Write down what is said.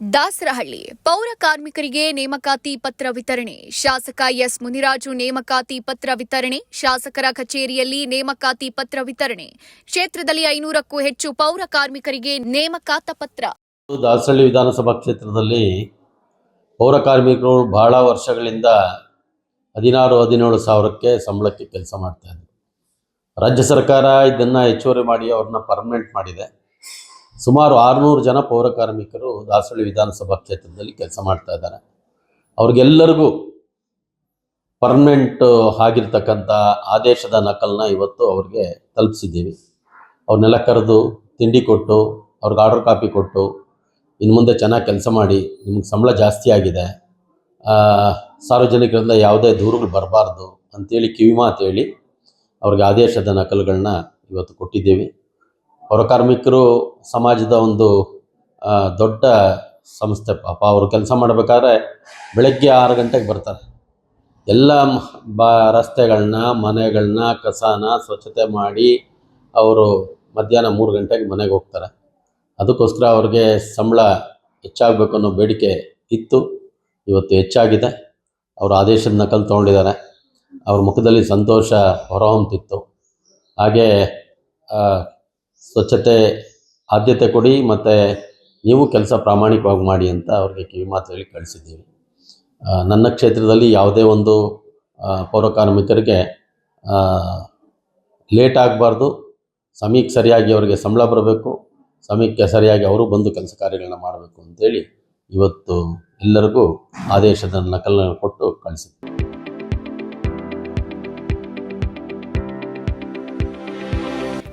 ದಾಸರಹಳ್ಳಿ. ಪೌರ ಕಾರ್ಮಿಕರಿಗೆ ನೇಮಕಾತಿ ಪತ್ರ ವಿತರಣೆ. ಶಾಸಕ ಎಸ್. ಮುನಿರಾಜು ನೇಮಕಾತಿ ಪತ್ರ ವಿತರಣೆ. ಶಾಸಕರ ಕಚೇರಿಯಲ್ಲಿ ನೇಮಕಾತಿ ಪತ್ರ ವಿತರಣೆ. ಕ್ಷೇತ್ರದಲ್ಲಿ ಐನೂರಕ್ಕೂ ಹೆಚ್ಚು ಪೌರ ಕಾರ್ಮಿಕರಿಗೆ ನೇಮಕಾತ ಪತ್ರ. ದಾಸರಹಳ್ಳಿ ವಿಧಾನಸಭಾ ಕ್ಷೇತ್ರದಲ್ಲಿ ಪೌರ ಕಾರ್ಮಿಕರು ಬಹಳ ವರ್ಷಗಳಿಂದ ಹದಿನಾರು, ಹದಿನೇಳು ಸಾವಿರಕ್ಕೆ ಸಂಬಳಕ್ಕೆ ಕೆಲಸ ಮಾಡ್ತಾ ಇದ್ದಾರೆ ರಾಜ್ಯ ಸರ್ಕಾರ ಇದನ್ನು ಹೆಚ್ಚುವರಿ ಮಾಡಿ ಅವ್ರನ್ನ ಪರ್ಮನೆಂಟ್ ಮಾಡಿದೆ. ಸುಮಾರು ಆರುನೂರು ಜನ ಪೌರ ಕಾರ್ಮಿಕರು ದಾಸಳ್ಳಿ ವಿಧಾನಸಭಾ ಕ್ಷೇತ್ರದಲ್ಲಿ ಕೆಲಸ ಮಾಡ್ತಾ ಇದ್ದಾರೆ. ಅವ್ರಿಗೆಲ್ಲರಿಗೂ ಪರ್ಮನೆಂಟ್ ಆಗಿರ್ತಕ್ಕಂಥ ಆದೇಶದ ನಕಲನ್ನ ಇವತ್ತು ಅವ್ರಿಗೆ ತಲುಪಿಸಿದ್ದೀವಿ. ಅವ್ರನ್ನೆಲ್ಲ ಕರೆದು ತಿಂಡಿ ಕೊಟ್ಟು, ಅವ್ರಿಗೆ ಆರ್ಡರ್ ಕಾಪಿ ಕೊಟ್ಟು, ಇನ್ನು ಮುಂದೆ ಚೆನ್ನಾಗಿ ಕೆಲಸ ಮಾಡಿ, ನಿಮ್ಗೆ ಸಂಬಳ ಜಾಸ್ತಿ ಆಗಿದೆ ಸಾರ್ವಜನಿಕರಿಂದ ಯಾವುದೇ ದೂರುಗಳು ಬರಬಾರ್ದು ಅಂತೇಳಿ ಕಿವಿಮಾತು ಹೇಳಿ ಅವ್ರಿಗೆ ಆದೇಶದ ನಕಲುಗಳನ್ನ ಇವತ್ತು ಕೊಟ್ಟಿದ್ದೀವಿ. ಪೌರ ಕಾರ್ಮಿಕರು ಸಮಾಜದ ಒಂದು ದೊಡ್ಡ ಸಂಸ್ಥೆ. ಪಾಪ ಅವರು ಕೆಲಸ ಮಾಡಬೇಕಾದ್ರೆ ಬೆಳಗ್ಗೆ ಆರು ಗಂಟೆಗೆ ಬರ್ತಾರೆ. ಎಲ್ಲ ಬ ರಸ್ತೆಗಳನ್ನ ಮನೆಗಳನ್ನ ಕಸಾನ ಸ್ವಚ್ಛತೆ ಮಾಡಿ ಅವರು ಮಧ್ಯಾಹ್ನ ಮೂರು ಗಂಟೆಗೆ ಮನೆಗೆ ಹೋಗ್ತಾರೆ. ಅದಕ್ಕೋಸ್ಕರ ಅವ್ರಿಗೆ ಸಂಬಳ ಹೆಚ್ಚಾಗಬೇಕು ಅನ್ನೋ ಬೇಡಿಕೆ ಇತ್ತು. ಇವತ್ತು ಹೆಚ್ಚಾಗಿದೆ. ಅವರು ಆದೇಶದ ನಕಲು ತೊಗೊಂಡಿದ್ದಾರೆ. ಅವ್ರ ಮುಖದಲ್ಲಿ ಸಂತೋಷ ಹೊರಹೊಮ್ತಿತ್ತು. ಹಾಗೆ ಸ್ವಚ್ಛತೆ ಆದ್ಯತೆ ಕೊಡಿ ಮತ್ತು ನೀವು ಕೆಲಸ ಪ್ರಾಮಾಣಿಕವಾಗಿ ಮಾಡಿ ಅಂತ ಅವ್ರಿಗೆ ಕಿವಿ ಮಾತು ಹೇಳಿ ಕಳಿಸಿದ್ದೀವಿ. ನನ್ನ ಕ್ಷೇತ್ರದಲ್ಲಿ ಯಾವುದೇ ಒಂದು ಪೌರಕಾರ್ಮಿಕರಿಗೆ ಪೌರ ಕಾರ್ಮಿಕರಿಗೆ ಲೇಟ್ ಆಗಬಾರ್ದು. ಸಮಯಕ್ಕೆ ಸರಿಯಾಗಿ ಅವರಿಗೆ ಸಂಬಳ ಬರಬೇಕು. ಸಮಯಕ್ಕೆ ಸರಿಯಾಗಿ ಅವರು ಬಂದು ಕೆಲಸ ಕಾರ್ಯಗಳನ್ನ ಮಾಡಬೇಕು ಅಂತೇಳಿ ಇವತ್ತು ಎಲ್ಲರಿಗೂ ಆದೇಶದ ನಕಲನ್ನು ಕೊಟ್ಟು ಕಳಿಸಿದ್ವಿ.